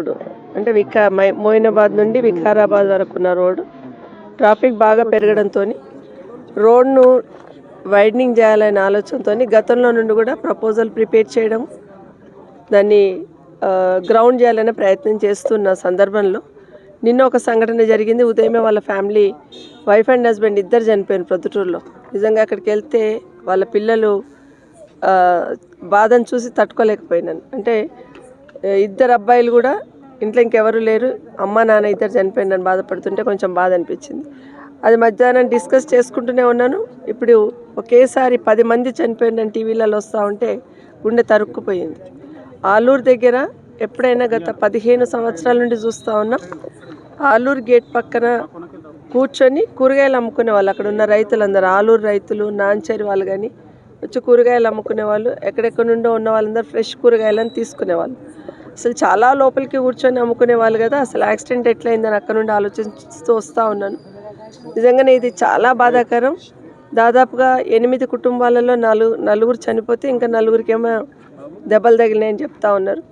Road. అంటే వికా my- Moinabad నుండి వికారాబాద్ వరకు ఉన్న రోడ్డు. ట్రాఫిక్ బాగా పెరగడంతో రోడ్ను వైడనింగ్ చేయాలనే ఆలోచనతో గతంలో నుండి కూడా ప్రపోజల్ ప్రిపేర్ చేయడం దాన్ని గ్రౌండ్ చేయాలనే ప్రయత్నం చేస్తున్న సందర్భంలో నిన్న ఒక సంఘటన జరిగింది. ఉదయమే వాళ్ళ ఫ్యామిలీ వైఫ్ అండ్ హస్బెండ్ ఇద్దరు చనిపోయిన ప్రొద్దుటూరులో. నిజంగా అక్కడికి వెళ్తే వాళ్ళ పిల్లలు బాధను చూసి తట్టుకోలేకపోయినాను అంటే ఇద్దరు అబ్బాయిలు కూడా ఇంట్లో ఇంకెవరు లేరు. అమ్మ నాన్న ఇద్దరు చనిపోయినని బాధపడుతుంటే కొంచెం బాధ అనిపించింది. అది మధ్యాహ్నం డిస్కస్ చేసుకుంటూనే ఉన్నాను. ఇప్పుడు ఒకేసారి పది మంది చనిపోయిందని టీవీలలో వస్తూ ఉంటే గుండె తరుక్కుపోయింది. ఆలూరు దగ్గర ఎప్పుడైనా గత పదిహేను సంవత్సరాల నుండి చూస్తూ ఉన్నాం. ఆలూరు గేట్ పక్కన కూర్చొని కూరగాయలు అమ్ముకునే వాళ్ళు అక్కడ ఉన్న రైతులందరూ ఆలూరు రైతులు నాంచేరి వాళ్ళు కానీ వచ్చి కూరగాయలు అమ్ముకునే వాళ్ళు ఎక్కడెక్కడ నుండో ఉన్న వాళ్ళందరూ ఫ్రెష్ కూరగాయలను తీసుకునేవాళ్ళు. అసలు చాలా లోపలికి కూర్చొని అమ్ముకునే వాళ్ళు కదా. అసలు యాక్సిడెంట్ ఎట్లయిందని అక్కడ నుండి ఆలోచిస్తూ వస్తూ ఉన్నాను. నిజంగానే ఇది చాలా బాధాకరం. దాదాపుగా ఎనిమిది కుటుంబాలలో నలుగు నలుగురు చనిపోతే ఇంకా నలుగురికేమో దెబ్బలు తగిలినాయని చెప్తా ఉన్నారు.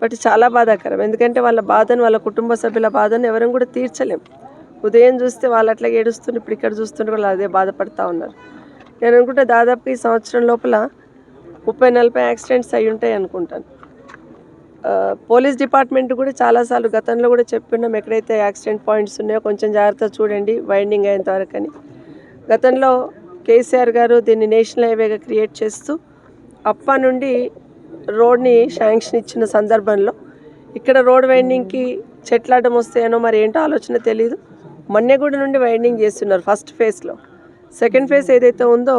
బట్ చాలా బాధాకరం. ఎందుకంటే వాళ్ళ బాధను వాళ్ళ కుటుంబ సభ్యుల బాధను ఎవరం కూడా తీర్చలేం. ఉదయం చూస్తే వాళ్ళు అట్లా ఏడుస్తుంటే ఇప్పుడు ఇక్కడ చూస్తుంటే వాళ్ళు అదే బాధపడతా ఉన్నారు. నేను అనుకుంటే దాదాపు ఈ సంవత్సరం లోపల ముప్పై నలభై యాక్సిడెంట్స్ అయి ఉంటాయి అనుకుంటాను. పోలీస్ డిపార్ట్మెంట్ కూడా చాలాసార్లు గతంలో కూడా చెప్పున్నాం ఎక్కడైతే యాక్సిడెంట్ పాయింట్స్ ఉన్నాయో కొంచెం జాగ్రత్త చూడండి వైండింగ్ అయ్యేంత వరకు అని గతంలో కేసీఆర్ గారు దీన్ని నేషనల్ హైవేగా క్రియేట్ చేస్తూ అప్ప నుండి రోడ్ని శాంక్షన్ ఇచ్చిన సందర్భంలో ఇక్కడ రోడ్ వైండింగ్కి చెట్లాటం వస్తాయనో మరి ఏంటో ఆలోచన తెలియదు మన్నెగూడ నుండి వైండింగ్ చేస్తున్నారు ఫస్ట్ ఫేజ్లో. సెకండ్ ఫేజ్ ఏదైతే ఉందో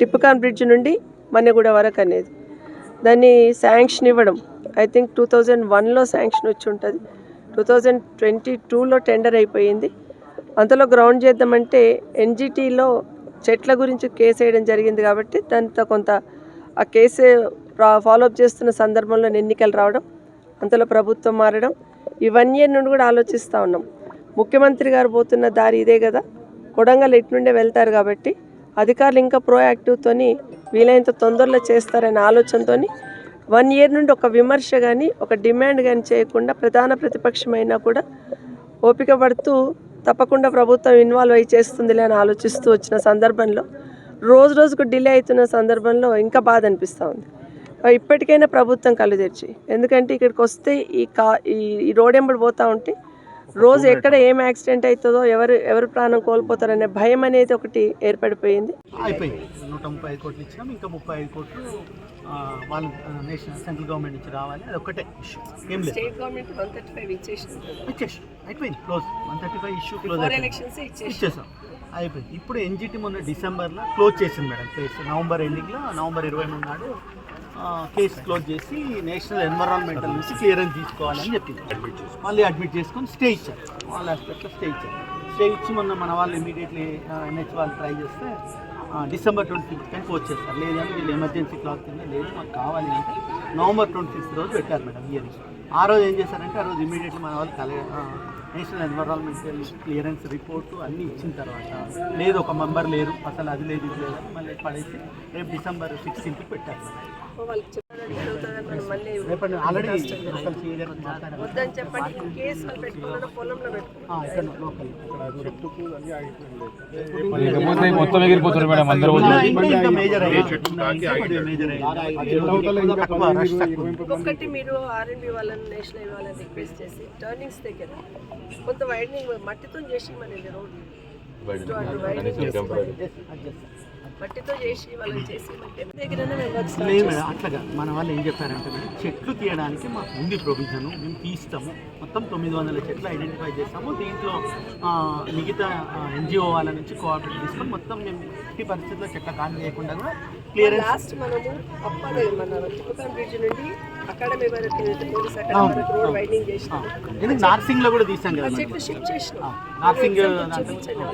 టిప్పుకాన్ బ్రిడ్జ్ నుండి మన్నెగూడ వరకు అనేది. దాన్ని శాంక్షన్ ఇవ్వడం. ఐ థింక్ టూ థౌజండ్ వన్లో శాంక్షన్ వచ్చి ఉంటుంది. టూ థౌజండ్ ట్వంటీ టూలో టెండర్ అయిపోయింది. అంతలో గ్రౌండ్ చేద్దామంటే ఎన్జిటీలో చెట్ల గురించి కేసు వేయడం జరిగింది కాబట్టి దాంతో కొంత ఆ కేసు ఫాలోఅప్ చేస్తున్న సందర్భంలో ఎన్నికలు రావడం అంతలో ప్రభుత్వం మారడం ఇవన్నీ నుండి కూడా ఆలోచిస్తూ ఉన్నాం. ముఖ్యమంత్రి గారు పోతున్న దారి ఇదే కదా. కొడంగల్ ఇటు నుండే వెళ్తారు కాబట్టి అధికారులు ఇంకా ప్రోయాక్టివ్తోని వీలైనంత తొందరలో చేస్తారనే ఆలోచనతో వన్ ఇయర్ నుండి ఒక విమర్శ కానీ ఒక డిమాండ్ కానీ చేయకుండా ప్రధాన ప్రతిపక్షమైనా కూడా ఓపిక పడుతూ తప్పకుండా ప్రభుత్వం ఇన్వాల్వ్ అయ్యి చేస్తుందిలే అని ఆలోచిస్తూ వచ్చిన సందర్భంలో రోజు రోజుకు డిలే అవుతున్న సందర్భంలో ఇంకా బాధ అనిపిస్తూ ఉంది. ఇప్పటికైనా ప్రభుత్వం కళ్ళు తెరిచి ఎందుకంటే ఇక్కడికి వస్తే ఈ కా ఈ ఈ రోడ్ ఎంబడి పోతూ ఉంటే రోజు ఎక్కడ ఏం యాక్సిడెంట్ అవుతుందో ఎవరు ఎవరు ప్రాణం కోల్పోతారనే భయం అనేది ఒకటి ఏర్పడిపోయింది. అయిపోయింది. నూట ముప్పై ఐదు కోట్లు ఇచ్చినాం. ఇంకా ముప్పై ఐదు కోట్లు ఆ, వాళ్ళు నేషనల్ సెంట్రల్ గవర్నమెంట్ నుంచి రావాలి. అది ఒక్కటే ఇష్యూ ఏం లేదు. State government one thirty five ఇచ్చేసి అయిపోయింది. Close one thirty five issue close ఇచ్చేసి. అయిపోయింది. ఇప్పుడు ఎన్జిటి మొన్న డిసెంబర్లో క్లోజ్ చేసింది మేడం. నవంబర్ ఎండింగ్లో నవంబర్ ఇరవై మూడు నాడు కేసు క్లోజ్ చేసి నేషనల్ ఎన్విరాన్మెంటల్ నుంచి క్లియరెన్స్ తీసుకోవాలని చెప్పింది. మళ్ళీ అడ్మిట్ చేసుకొని స్టే ఇచ్చారు. వాళ్ళ ఆస్పెక్ట్లో స్టే ఇచ్చారు. స్టే ఇచ్చి మొన్న మన వాళ్ళు ఇమీడియట్లీ ఎన్హెచ్ వాళ్ళు ట్రై చేస్తే డిసెంబర్ ట్వంటీ ఫిఫ్త్ కానీ వచ్చేస్తారు లేదంటే వీళ్ళు ఎమర్జెన్సీ క్లాస్ కింద లేదు మాకు కావాలి అంటే నవంబర్ ట్వంటీ ఫిఫ్త్ రోజు పెట్టారు మేడం ఇయర్ ఆ రోజు ఏం చేశారంటే ఆ రోజు ఇమీడియట్లీ మన వాళ్ళు కలే నేషనల్ ఎన్విరాన్మెంటల్ క్లియరెన్స్ రిపోర్టు అన్నీ ఇచ్చిన తర్వాత లేదు ఒక మెంబర్ లేరు అసలు అది లేదు ఇది లేదు మళ్ళీ పడేసి రేపు డిసెంబర్ సిక్స్టీన్త్ పెట్టారు వాళ్ళకి చెప్పడానికి అవుతుందని మనం మళ్ళీ వద్దని చెప్పండి కేసు వాళ్ళు పెట్టుకున్నారో పొలంలో పెట్టుకున్నారు? ఆ, ఇక్కడ లోకల్ చెట్టుకు లేకపోతే మొత్తం ఎగిరిపోతారు మేడం అందరూ ఇంకొకటి మీరు ఆర్ఎంబి వాళ్ళని నేషనల్ వాళ్ళని రిక్వెస్ట్ చేసి టర్నింగ్స్ దగ్గర కొంత వైడనింగ్ మట్టితో చేసి మన రోడ్ మట్టితో చేసి వాళ్ళని చేసి మట్టి లేదు మేడం అట్లాగా మన వాళ్ళు ఏం చెప్పారంటే మేడం చెట్లు తీయడానికి మాకు ఉంది ప్రొవిజన్ మేము తీస్తాము. మొత్తం తొమ్మిది వందల చెట్లు ఐడెంటిఫై చేస్తాము. దీంట్లో మిగతా ఎన్జిఓ వాళ్ళ నుంచి కోఆపరేట్ తీసుకొని మొత్తం మేము ఎట్టి పరిస్థితుల్లో చెట్ల కాని చేయకుండా కూడా క్లియరెన్స్ లాస్ట్ మనము అప్పదే మన బ్రిడ్జ్ నుండి అకాడమీ వరకు ఏదైతే పోలీస్ అకాడమీ వరకు రోడ్ వైడింగ్ చేసినాం ఎందుకు నార్సింగ్లో కూడా తీసాం కదా. చెట్లు షిఫ్ట్ చేసినాం. నార్సింగ్ చూపించండి.